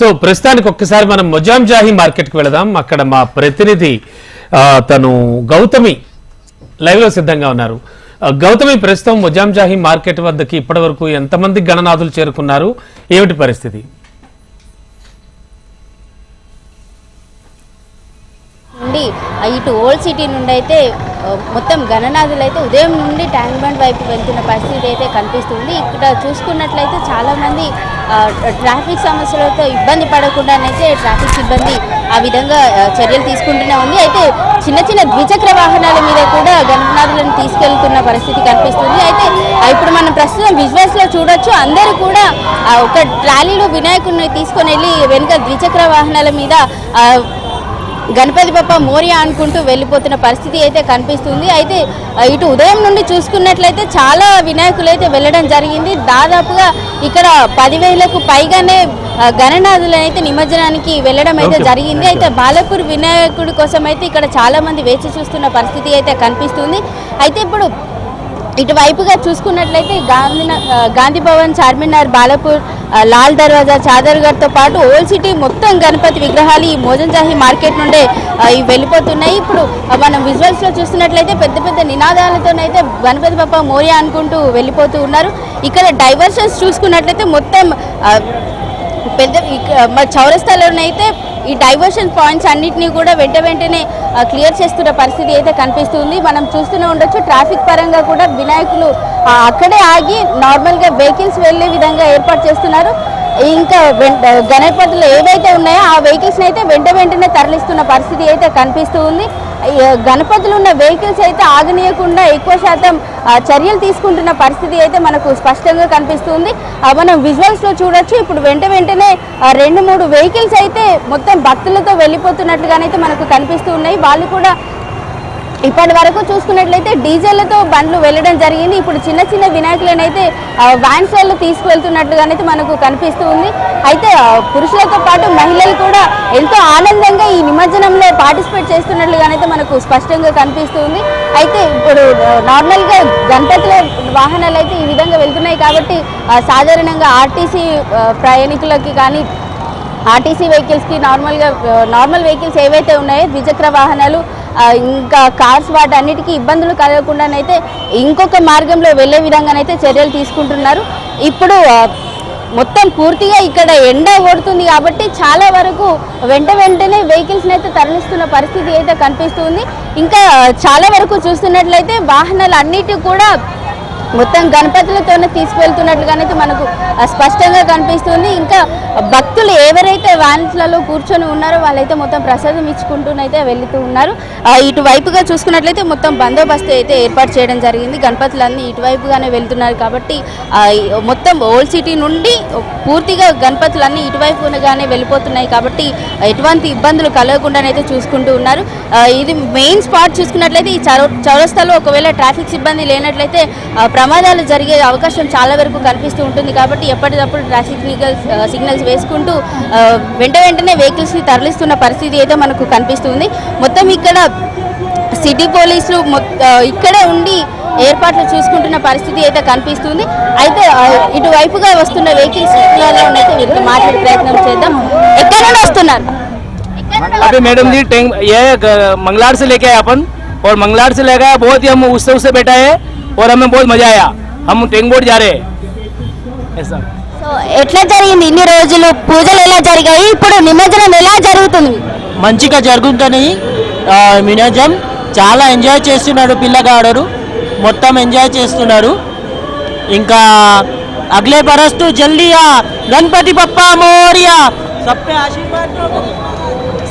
So ప్రస్తుతానికి ఒక్కసారి మనం మొజాంజాహి మార్కెట్కి వెళదాం. అక్కడ మా ప్రతినిధి తను గౌతమి లైవ్లో సిద్ధంగా ఉన్నారు. గౌతమి ప్రస్తుతం మొజాం జాహీ మార్కెట్ వద్దకి ఇప్పటి వరకు ఎంతమంది గణనాథులు చేరుకున్నారు? ఏమిటి పరిస్థితి? నుండి ఇటు ఓల్డ్ సిటీ నుండి అయితే మొత్తం గణనాథులు అయితే ఉదయం నుండి ట్యాంక్ బండ్ వైపు వెళ్తున్న పరిస్థితి అయితే కనిపిస్తుంది. ఇక్కడ చూసుకున్నట్లయితే చాలామంది ట్రాఫిక్ సమస్యలతో ఇబ్బంది పడకుండానైతే ట్రాఫిక్ సిబ్బంది ఆ విధంగా చర్యలు తీసుకుంటూనే ఉంది. అయితే చిన్న చిన్న ద్విచక్ర వాహనాల మీద కూడా గణనాథులను తీసుకెళ్తున్న పరిస్థితి కనిపిస్తుంది. అయితే ఇప్పుడు మనం ప్రస్తుతం విజువల్స్లో చూడొచ్చు. అందరూ కూడా ఒక ట్రాలీలో వినాయకుడిని తీసుకొని వెళ్ళి వెనుక ద్విచక్ర వాహనాల మీద గణపతి బప్ప మోరియా అనుకుంటూ వెళ్ళిపోతున్న పరిస్థితి అయితే కనిపిస్తుంది. అయితే ఇటు ఉదయం నుండి చూసుకున్నట్లయితే చాలా వినాయకులు అయితే వెళ్ళడం జరిగింది. దాదాపుగా ఇక్కడ పదివేలకు పైగానే గణనాథులు అయితే నిమజ్జనానికి వెళ్ళడం అయితే. జరిగింది. అయితే బాలపూర్ వినాయకుడి కోసం అయితే ఇక్కడ చాలా మంది వేచి చూస్తున్న పరిస్థితి అయితే కనిపిస్తుంది. అయితే ఇప్పుడు ఇటువైపుగా చూసుకున్నట్లయితే గాంధీ గాంధీ భవన్ చార్మినార్ బాలపూర్ లాల్ దర్వాజా చాదర్గఢ్తో పాటు ఓల్డ్ సిటీ మొత్తం గణపతి విగ్రహాలు ఈ మోజన్జాహి మార్కెట్ నుండే ఇవి వెళ్ళిపోతున్నాయి. ఇప్పుడు మనం విజువల్స్లో చూస్తున్నట్లయితే పెద్ద పెద్ద నినాదాలతోనైతే గణపతి బాప మోరియా అనుకుంటూ వెళ్ళిపోతూ ఉన్నారు. ఇక్కడ డైవర్షన్స్ చూసుకున్నట్లయితే మొత్తం పెద్ద ఇక- మన చౌరస్తాలోనైతే ఈ డైవర్షన్ పాయింట్స్ అన్నిటినీ కూడా వెంట వెంటనే క్లియర్ చేస్తున్న పరిస్థితి అయితే కనిపిస్తుంది. మనం చూస్తూనే ఉండొచ్చు ట్రాఫిక్ పరంగా కూడా వినాయకులు అక్కడే ఆగి నార్మల్గా వెహికల్స్ వెళ్ళే విధంగా ఏర్పాటు చేస్తున్నారు. ఇంకా వెంట గణపతులు ఏవైతే ఉన్నాయో ఆ వెహికల్స్ని అయితే వెంట వెంటనే తరలిస్తున్న పరిస్థితి అయితే కనిపిస్తూ ఉంది. గణపతులు ఉన్న వెహికల్స్ అయితే ఆగనీయకుండా ఎక్కువ శాతం చర్యలు తీసుకుంటున్న పరిస్థితి అయితే మనకు స్పష్టంగా కనిపిస్తుంది మనం విజువల్స్లో చూడొచ్చు. ఇప్పుడు వెంట వెంటనే రెండు మూడు వెహికల్స్ అయితే మొత్తం భక్తులతో వెళ్ళిపోతున్నట్లుగానైతే మనకు కనిపిస్తూ ఉన్నాయి. వాళ్ళు కూడా ఇప్పటి వరకు చూసుకున్నట్లయితే డీజేలతో బండ్లు వెళ్ళడం జరిగింది. ఇప్పుడు చిన్న చిన్న వినాయకులనైతే వ్యాన్స్ వాళ్ళు తీసుకువెళ్తున్నట్టుగానైతే మనకు కనిపిస్తూ ఉంది. అయితే పురుషులతో పాటు మహిళలు కూడా ఎంతో ఆనందంగా ఈ నిమజ్జనంలో పార్టిసిపేట్ చేస్తున్నట్లుగానైతే మనకు స్పష్టంగా కనిపిస్తుంది అయితే ఇప్పుడు నార్మల్గా గణపతుల వాహనాలు అయితే ఈ విధంగా వెళ్తున్నాయి కాబట్టి సాధారణంగా ఆర్టీసీ ప్రయాణికులకి కానీ ఆర్టీసీ వెహికల్స్కి నార్మల్గా నార్మల్ వెహికల్స్ ఏవైతే ఉన్నాయో ద్విచక్ర వాహనాలు ఇంకా కార్స్ వాటి అన్నిటికీ ఇబ్బందులు కలగకుండానైతే ఇంకొక మార్గంలో వెళ్ళే విధంగానైతే చర్యలు తీసుకుంటున్నారు. ఇప్పుడు మొత్తం పూర్తిగా ఇక్కడ ఎండ కొడుతుంది కాబట్టి చాలా వరకు వెంట వెంటనే వెహికల్స్ని అయితే తరలిస్తున్న పరిస్థితి అయితే కనిపిస్తుంది. ఇంకా చాలా వరకు చూస్తున్నట్లయితే వాహనాలు అన్నిటి కూడా మొత్తం గణపతులతోనే తీసుకువెళ్తున్నట్లుగానైతే మనకు ఆ, స్పష్టంగా కనిపిస్తుంది. ఇంకా భక్తులు ఎవరైతే వ్యాన్స్లలో కూర్చొని ఉన్నారో వాళ్ళైతే మొత్తం ప్రసాదం ఇచ్చుకుంటూనైతే వెళుతూ ఉన్నారు. ఇటువైపుగా చూసుకున్నట్లయితే మొత్తం బందోబస్తు అయితే ఏర్పాటు చేయడం జరిగింది. గణపతులన్నీ ఇటువైపుగానే వెళ్తున్నారు కాబట్టి మొత్తం ఓల్డ్ సిటీ నుండి పూర్తిగా గణపతులన్నీ ఇటువైపుగానే వెళ్ళిపోతున్నాయి కాబట్టి ఎటువంటి ఇబ్బందులు కలగకుండానైతే చూసుకుంటూ ఉన్నారు. ఇది మెయిన్ స్పాట్ చూసుకున్నట్లయితే ఈ చౌ చౌరస్తాలో ఒకవేళ ట్రాఫిక్ సిబ్బంది లేనట్లయితే ప్రమాదాలు జరిగే అవకాశం చాలా వరకు కనిపిస్తూ ఉంటుంది కాబట్టి ఎప్పటికప్పుడు ట్రాఫిక్ సిగ్నల్స్ సిగ్నల్స్ వేసుకుంటూ ఆ, వెంట వెంటనే వెహికల్స్ని తరలిస్తున్న పరిస్థితి అయితే మనకు కనిపిస్తుంది మొత్తం ఇక్కడ సిటీ పోలీసులు మొత్- ఆ, ఇక్కడే ఉండి ఏర్పాట్లు చూసుకుంటున్న పరిస్థితి అయితే కనిపిస్తుంది అయితే ఆ, ఇటువైపుగా వస్తున్న వెహికల్స్ అయితే వీరితో మాట్లాడే ప్రయత్నం చేద్దాం ఎక్కడ నుండి వస్తున్నారు ఎక్కడ నుండి अभी मैडम जी टैंक ये ग- मंगलार से लेके आए अपन और मंगलार से लेकर बहुत ही हम उत्सव से बैठा है और हमें बहुत मजा आया हम टैंक बोर्ड जा रहे हैं ऐसा సో ఎట్లా జరిగింది ఇన్ని రోజులు పూజలు ఎలా జరిగాయి ఇప్పుడు నిమజ్జనం ఎలా జరుగుతుంది మంచిగా జరుగుతుందని ఆ, మినజం చాలా ఎంజాయ్ చేస్తున్నాడు పిల్లగాడు మొత్తం ఎంజాయ్ చేస్తున్నారు ఇంకా అగ్లే పరస్తు జల్దియా గణపతి పప్పా మోరియా సప్పే ఆశీర్వాద్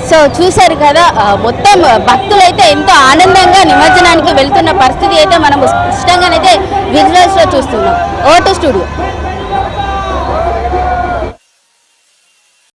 సో చూశారు కదా మొత్తం భక్తులు అయితే ఎంతో ఆనందంగా నిమజ్జనానికి వెళ్తున్న పరిస్థితి అయితే మనం స్పష్టంగానైతే విజువల్స్లో చూస్తున్నాం. Vote studio